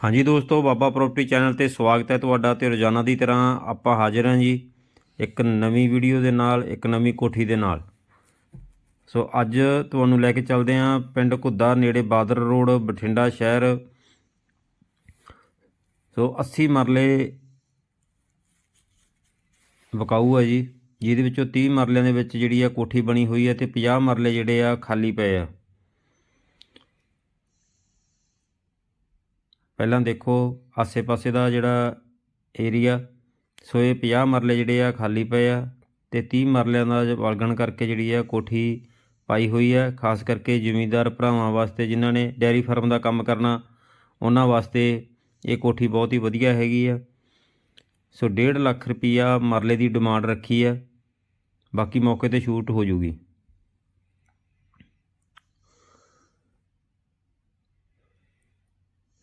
ਹਾਂਜੀ ਦੋਸਤੋ, ਬਾਬਾ property channel ਤੇ ਸਵਾਗਤ ਹੈ ਤੁਹਾਡਾ ਤੇ ਰੋਜ਼ਾਨਾ ਦੀ ਤਰ੍ਹਾਂ ਆਪਾਂ ਹਾਜ਼ਰ ਹਾਂ ਜੀ ਇੱਕ ਨਵੀਂ ਵੀਡੀਓ ਦੇ ਨਾਲ, ਇੱਕ ਨਵੀਂ ਕੋਠੀ ਦੇ ਨਾਲ। ਸੋ ਅੱਜ ਤੁਹਾਨੂੰ ਲੈ ਕੇ ਚੱਲਦੇ ਹਾਂ ਪਿੰਡ ਘੁੱਦਾ, ਨੇੜੇ ਬਾਦਰ ਰੋਡ, ਬਠਿੰਡਾ ਸ਼ਹਿਰ। ਸੋ 80 ਮਰਲੇ ਵਿਕਾਊ ਹੈ ਜੀ, ਜਿਹਦੇ ਵਿੱਚੋਂ 30 ਮਰਲਿਆਂ ਦੇ ਵਿੱਚ ਜਿਹੜੀ ਆ ਕੋਠੀ ਬਣੀ ਹੋਈ ਹੈ ਤੇ 50 ਮਰਲੇ ਜਿਹੜੇ ਆ ਖਾਲੀ ਪਏ ਆ। ਪਹਿਲਾਂ ਦੇਖੋ ਆਸੇ-ਪਾਸੇ ਦਾ ਜਿਹੜਾ ਏਰੀਆ ਸੋ ਇਹ 50 ਮਰਲੇ ਜਿਹੜੇ ਆ ਖਾਲੀ ਪਏ ਆ ਤੇ 30 ਮਰਲਿਆਂ ਦਾ ਵਲਗਣ ਕਰਕੇ ਜਿਹੜੀ ਆ ਕੋਠੀ ਪਾਈ ਹੋਈ ਆ, ਖਾਸ ਕਰਕੇ ਜ਼ਿਮੀਂਦਾਰ ਭਰਾਵਾਂ ਵਾਸਤੇ ਜਿਨ੍ਹਾਂ ਨੇ ਡੈਰੀ ਫਾਰਮ ਦਾ ਕੰਮ ਕਰਨਾ, ਉਹਨਾਂ ਵਾਸਤੇ ਇਹ ਕੋਠੀ ਬਹੁਤ ਹੀ ਵਧੀਆ ਹੈਗੀ ਆ। ਸੋ 1.5 ਲੱਖ ਰੁਪਈਆ ਮਰਲੇ ਦੀ ਡਿਮਾਂਡ ਰੱਖੀ ਆ, ਬਾਕੀ ਮੌਕੇ ਤੇ ਸ਼ੂਟ ਹੋ ਜੂਗੀ।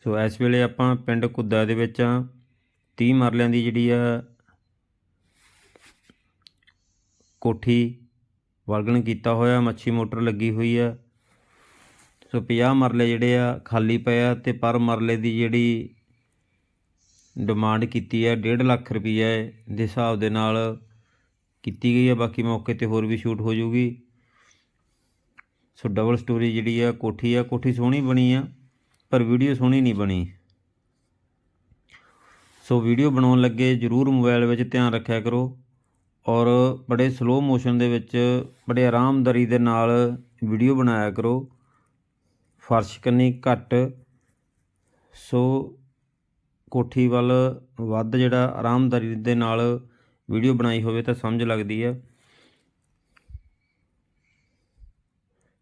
ਸੋ ਇਸ ਵੇਲੇ ਆਪਾਂ ਪਿੰਡ ਕੁੱਦਾ ਦੇ ਵਿੱਚ ਆ 30 ਮਰਲਿਆਂ ਦੀ ਜਿਹੜੀ ਆ ਕੋਠੀ ਵਰਗਣ ਕੀਤਾ ਹੋਇਆ, ਮੱਛੀ ਮੋਟਰ ਲੱਗੀ ਹੋਈ ਆ। ਸੋ 50 ਮਰਲੇ ਜਿਹੜੇ ਆ ਖਾਲੀ ਪਏ ਆ ਤੇ ਪਰ ਮਰਲੇ ਦੀ ਜਿਹੜੀ ਡਿਮਾਂਡ ਕੀਤੀ ਹੈ 1.5 ਲੱਖ ਰੁਪਈਆ ਦੇ ਹਿਸਾਬ ਦੇ ਨਾਲ ਕੀਤੀ ਗਈ ਹੈ ਬਾਕੀ ਮੌਕੇ ਤੇ ਹੋਰ ਵੀ ਸ਼ੂਟ ਹੋ ਜੂਗੀ ਸੋ ਡਬਲ ਸਟੋਰੀ ਜਿਹੜੀ ਆ ਕੋਠੀ ਆ, ਕੋਠੀ ਸੋਹਣੀ ਬਣੀ ਆ। ਪਰ ਵੀਡੀਓ ਸੋਹਣੀ ਨਹੀਂ ਬਣੀ। ਸੋ ਵੀਡੀਓ ਬਣਾਉਣ ਲੱਗੇ, ਜਰੂਰ ਮੋਬਾਈਲ ਵਿੱਚ ਧਿਆਨ ਰੱਖਿਆ ਕਰੋ ਔਰ ਬੜੇ ਸਲੋ ਮੋਸ਼ਨ ਦੇ ਵਿੱਚ, ਬੜੇ ਆਰਾਮਦਾਰੀ ਦੇ ਨਾਲ ਵੀਡੀਓ ਬਣਾਇਆ ਕਰੋ। ਫਰਸ਼ ਕੰਨੀ ਘੱਟ। ਸੋ ਕੋਠੀ ਵੱਲ ਵੱਧ ਜਿਹੜਾ ਆਰਾਮਦਾਰੀ ਦੇ ਨਾਲ ਵੀਡੀਓ ਬਣਾਈ ਹੋਵੇ ਤਾਂ ਸਮਝ ਲੱਗਦੀ ਹੈ।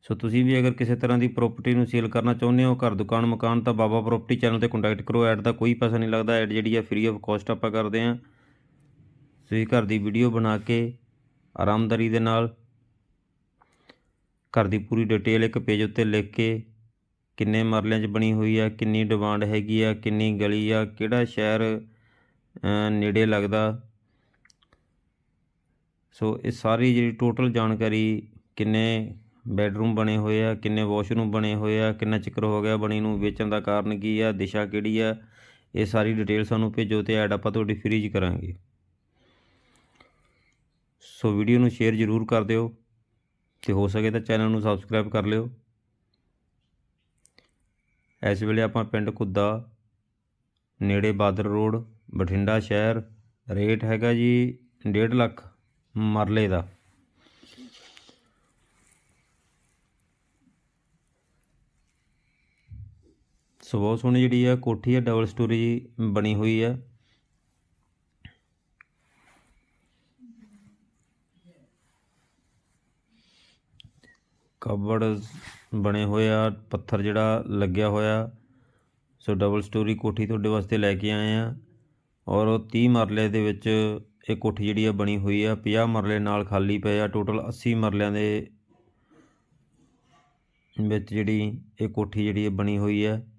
ਸੋ ਤੁਸੀਂ ਵੀ ਅਗਰ ਕਿਸੇ ਤਰ੍ਹਾਂ ਦੀ ਪ੍ਰਾਪਰਟੀ ਨੂੰ ਸੇਲ ਕਰਨਾ ਚਾਹੁੰਦੇ ਹੋ, ਘਰ, ਦੁਕਾਨ, ਮਕਾਨ, ਤਾਂ ਬਾਬਾ ਪ੍ਰਾਪਰਟੀ ਚੈਨਲ ਤੇ ਕੰਟੈਕਟ ਕਰੋ। ਐਡ ਦਾ ਕੋਈ ਪੈਸਾ ਨਹੀਂ ਲੱਗਦਾ। ਐਡ ਜਿਹੜੀ ਆ ਫ੍ਰੀ ਆਫ ਕਾਸਟ ਆਪਾਂ ਕਰਦੇ ਹਾਂ। ਤੁਸੀਂ ਘਰ ਦੀ ਵੀਡੀਓ ਬਣਾ ਕੇ ਆਰਾਮਦਾਰੀ ਦੇ ਨਾਲ ਘਰ ਦੀ ਪੂਰੀ ਡਿਟੇਲ ਇੱਕ ਪੇਜ ਉੱਤੇ ਲਿਖ ਕੇ ਕਿੰਨੇ ਮਰਲਿਆਂ 'ਚ ਬਣੀ ਹੋਈ ਆ, ਕਿੰਨੀ ਡਿਮਾਂਡ ਹੈਗੀ ਆ, ਕਿੰਨੀ ਗਲੀ ਆ, ਕਿਹੜਾ ਸ਼ਹਿਰ ਨੇੜੇ ਲੱਗਦਾ। ਸੋ ਇਹ ਸਾਰੀ ਜਿਹੜੀ ਟੋਟਲ ਜਾਣਕਾਰੀ ਕਿੰਨੇ ਬੈੱਡਰੂਮ ਬਣੇ ਹੋਏ ਆ, ਕਿੰਨੇ ਵਾਸ਼ਰੂਮ ਬਣੇ ਹੋਏ ਆ, ਕਿੰਨਾ ਚਿਕਰ ਹੋ ਗਿਆ ਬਣੀ ਨੂੰ, ਵੇਚਣ ਦਾ ਕਾਰਨ ਕੀ ਆ, ਦਿਸ਼ਾ ਕਿਹੜੀ ਆ, ਇਹ ਸਾਰੀ ਡਿਟੇਲ ਸਾਨੂੰ ਭੇਜੋ ਤੇ ਐਡ ਆਪਾਂ ਤੁਹਾਡੀ ਫ੍ਰੀ 'ਚ ਕਰਾਂਗੇ। ਸੋ ਵੀਡੀਓ ਨੂੰ ਸ਼ੇਅਰ ਜ਼ਰੂਰ ਕਰ ਦਿਓ ਤੇ ਹੋ ਸਕੇ ਤਾਂ ਚੈਨਲ ਨੂੰ ਸਬਸਕ੍ਰਾਈਬ ਕਰ ਲਿਓ। ਇਸ ਵੇਲੇ ਆਪਾਂ ਪਿੰਡ ਕੁੱਦਾ ਨੇੜੇ ਬਾਦਰ ਰੋਡ, ਬਠਿੰਡਾ ਸ਼ਹਿਰ, ਰੇਟ ਹੈਗਾ ਜੀ 1.5 ਲੱਖ ਮਰਲੇ ਦਾ। ਸੋ ਬਹੁਤ ਸੋਹਣੀ ਜਿਹੜੀ ਆ ਕੋਠੀ ਆ ਡਬਲ ਸਟੋਰੀ ਬਣੀ ਹੋਈ ਆ। ਕਬੜ ਬਣੇ ਹੋਏ ਆ, ਪੱਥਰ ਜਿਹੜਾ ਲੱਗਿਆ ਹੋਇਆ। ਸੋ ਡਬਲ ਸਟੋਰੀ ਕੋਠੀ ਤੁਹਾਡੇ ਵਾਸਤੇ ਲੈ ਕੇ ਆਏ ਆ। ਔਰ ਉਹ 30 ਮਰਲੇ ਦੇ ਵਿੱਚ ਇਹ ਕੋਠੀ ਜਿਹੜੀ ਆ ਬਣੀ ਹੋਈ ਆ। 50 ਮਰਲੇ ਨਾਲ ਖਾਲੀ ਪਏ ਆ, ਟੋਟਲ 80 ਮਰਲਿਆਂ ਦੇ ਵਿੱਚ ਜਿਹੜੀ ਇਹ ਕੋਠੀ ਜਿਹੜੀ ਆ ਬਣੀ ਹੋਈ ਹੈ